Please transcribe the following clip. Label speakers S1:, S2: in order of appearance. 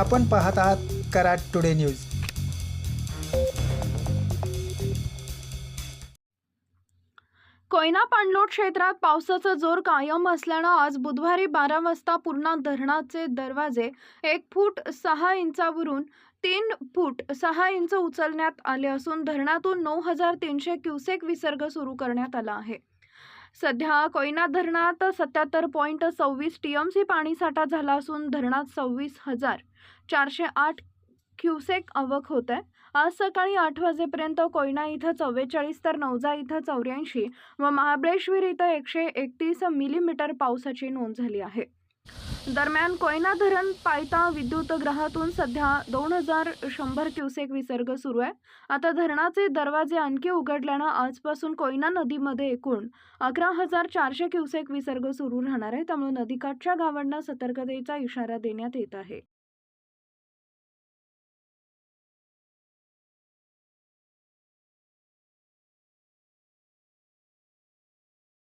S1: आपण पाहत आहात कराड टुडे न्यूज
S2: कोयना पाणलोट क्षेत्रात पावसाचा जोर कायम असल्यानं आज बुधवारी बारा वाजता पूर्णा धरणाचे दरवाजे एक फूट सहा इंचावरून तीन फूट सहा इंच उचलण्यात आले असून धरणातून नऊ हजार तीनशे क्युसेक विसर्ग सुरू करण्यात आला आहे सध्या कोयना धरणात सत्याहत्तर पॉईंट सव्वीस टी एम सी पाणीसाठा झाला असून धरणात सव्वीस हजार चारशे आठ क्युसेक आवक होत आहे आज सकाळी आठ वाजेपर्यंत कोयना इथं चव्वेचाळीस तर नवजा इथं चौऱ्याऐंशी व महाबळेश्वर इथं एकशे एकतीस मिलीमीटर पावसाची नोंद झाली आहे दरम्यान कोयना धरण पायता विद्युत ग्रहातून सध्या दोन हजार शंभर क्युसेक विसर्ग सुरू आहे आता धरणाचे दरवाजे आणखी उघडल्यानं आजपासून कोयना नदीमध्ये एकूण अकरा हजार चारशे क्युसेक विसर्ग सुरू राहणार आहे त्यामुळे नदीकाठच्या गावांना सतर्कतेचा इशारा देण्यात येत आहे